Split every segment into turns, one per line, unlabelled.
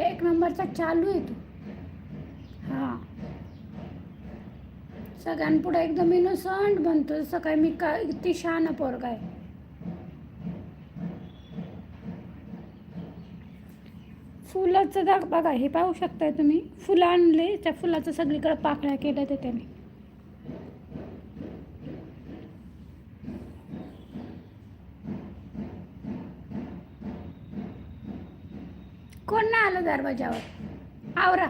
एक नंबरचा चालू आहे तू. हां. सगळ्यांपुढे एकदम इनोसंट बनतो. जसं काय मी काय किती शान पोरगा आहे. फुलाचं दाग बघा हे पाहू शकताय तुम्ही? फुलं आणले त्या फुलाचं सगळीकडे पाकळ्या केल्या ते त्याने. कोण नाही आलं दरवाजावर? आवरा.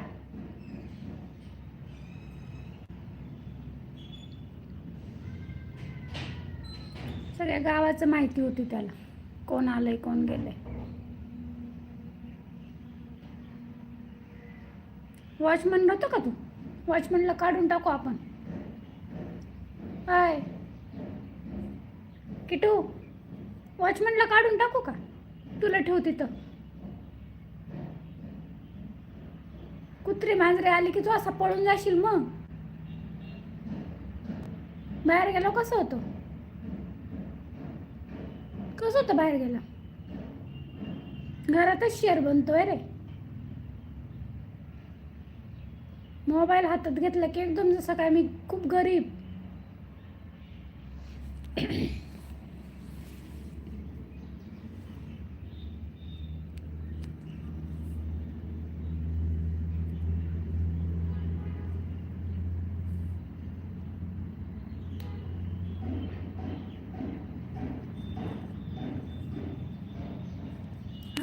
सगळ्या गावाचं माहिती होती त्याला. कोण आलंय कोण गेलंय. वॉचमन नव्हतं का तू? वॉचमनला काढून टाकू आपण. आय. किटू वॉचमनला काढून टाकू का? तुला ठेव तिथं कुत्री मांजरे आली की तू असा पळून जाशील मग? बाहेर गेलो हो, कसं होतं? कसं होतं बाहेर गेला? घरातच शेअर बनतोय रे. मोबाईल हातात घेतला की एकदम जसं काय मी खूप गरीब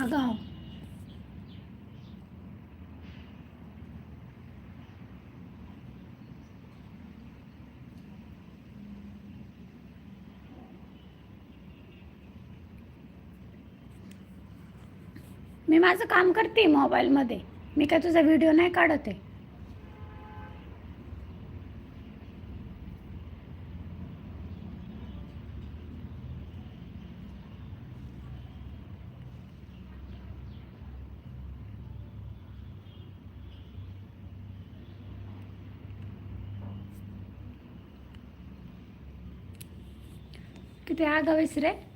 आगाव मी माझं काम करते मोबाईलमध्ये. मी काय तुझा व्हिडिओ नाही काढत आहे. किती आगावीस रे?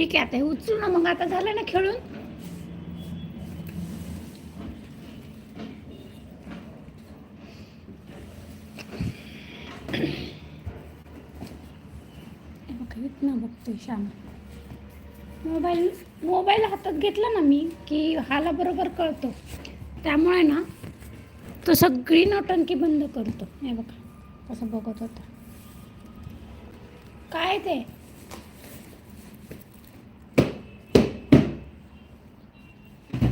ठीक आहे आता हे उचलू ना मग आता झालं ना खेळून? बघतोय श्याम. मोबाईल मोबाईल हातात घेतला ना मी की हाला बरोबर कळतो. त्यामुळे ना तो सगळी नौटंकी बंद करतो. हे बघा कसं बघत होता. काय ते?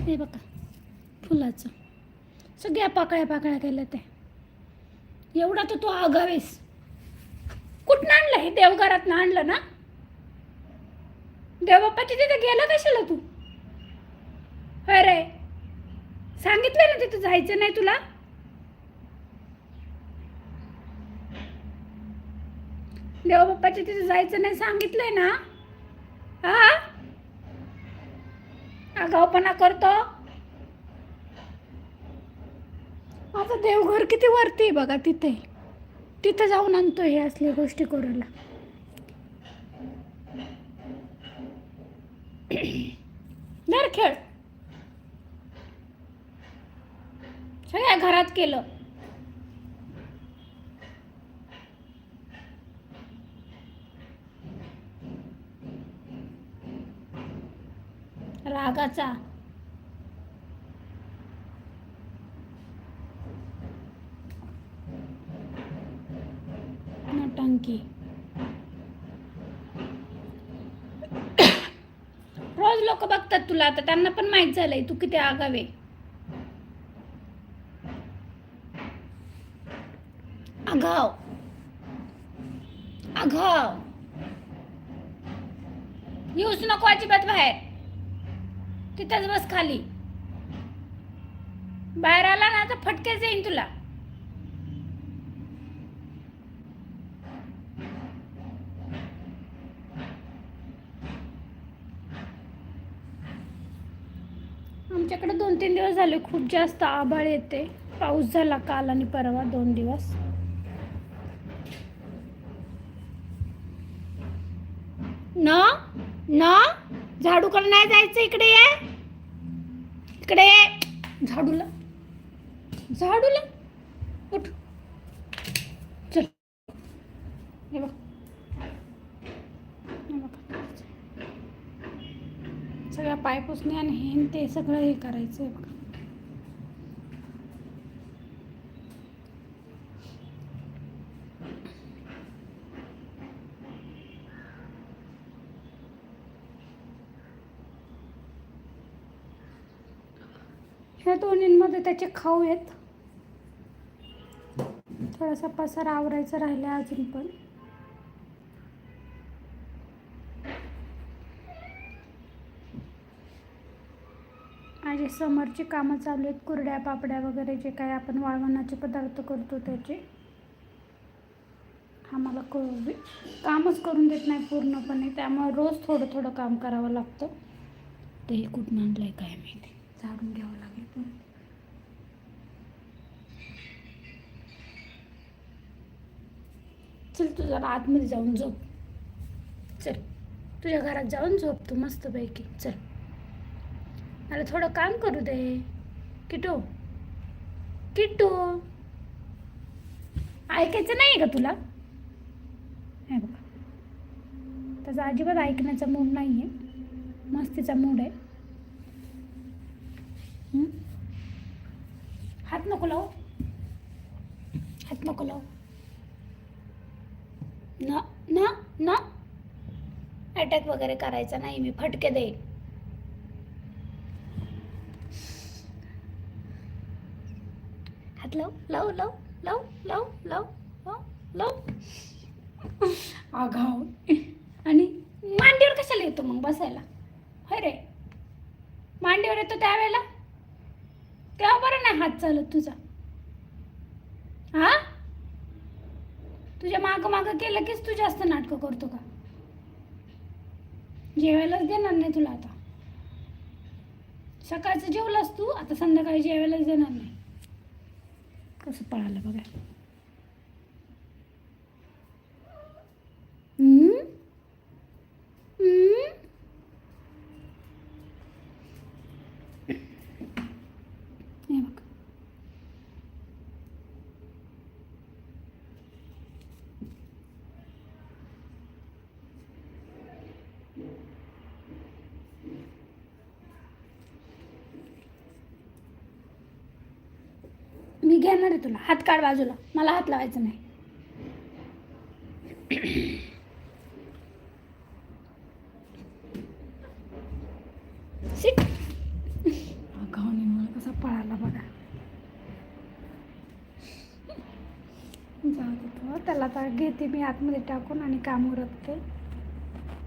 हे बघा फुलाचं. सगळ्या पाकळ्या पाकळ्या केल्या ते एवढा तर तू आगावेस कुठनं आणलं हे? देवघरातनं आणलं ना? देवबाप्पाच्या तिथे गेला कशाला तू? अरे सांगितलं ना तिथं जायचं नाही तुला? देवबाप्पाच्या तिथे जायचं नाही सांगितलंय ना? हा आगावपणा करतो. आता देवघर किती वरती आहे बघा तिथे. तिथे जाऊन आणतो हे असल्या गोष्टी करायला दर खेळ. सगळ्या घरात केलं. भागाचा. नटांकी रोज लोक बघतात तुला आता त्यांना पण माहीत झालंय तू किती आगावे आगाव. आगाव. येऊच नको अजिबात बाहेर. तिथंच बस खाली. बाहेर आला ना तर फटकेच येईन तुला. आमच्याकडे दोन तीन दिवस झाले खूप जास्त आभाळ येते. पाऊस झाला काल आणि परवा दोन दिवस. न? न? कर नाही जायचं इकडे ये. इकडे झाडूला. झाडूला. उठ. चल. हे बघ. हे बघ. सगळ्या पाय पुसणे आणि हे ते सगळं हे करायचं आहे बघा. ह्या दोन्हींमध्ये त्याचे खाऊ आहेत. थोडासा पसारा आवरायचा राहिला अजून पण. माझे समोरची कामं चालू आहेत कुरड्या पापड्या वगैरे जे काही आपण वाळवणाचे पदार्थ करतो त्याचे. आम्हाला क कामच करून देत नाही पूर्णपणे त्यामुळे रोज थोडं थोडं काम करावं लागतं. ते कुठून आणलं आहे काय माहिती? झाडून घ्यावं लागेल पण चल तू जरा आतमध्ये जाऊन झोप. चल तुझ्या घरात जाऊन झोप तू मस्तपैकी. चल. मला थोडं काम करू दे. किटू. किटो. ऐकायचं नाही का तुला? हे बघा. त्याचा अजिबात ऐकण्याचा मूड नाही आहे मस्तीचा मूड आहे. हात नको लावू. हात नको लावू. ना ना ना. अटॅक वगैरे करायचा नाही मी फटके देईन. हात लाव लाव लाव लाव लाव लाव लाव लाव. आगाव आणि मांडीवर कशाला येतो मग बसायला? होय रे. मांडीवर येतो त्यावेळेला? तेव्हा बरं नाही हात चालत तुझा? हा? तुझ्या मागं मागं केलं कीच तू जास्त नाटकं करतो का? जेवायलाच देणार नाही तुला आता. सकाळचं जेवलास तू आता संध्याकाळी जेवायलाच देणार नाही. कसं पळालं बघा हम्म? हम्म? हे बघ मी घेणार आहे तुला. हात काढ बाजूला. मला हात लावायचा नाही. सिट मला कसा पळाला बघा. जाऊ दे तू. त्याला आता घेते मी आतमध्ये टाकून आणि काम उरकते.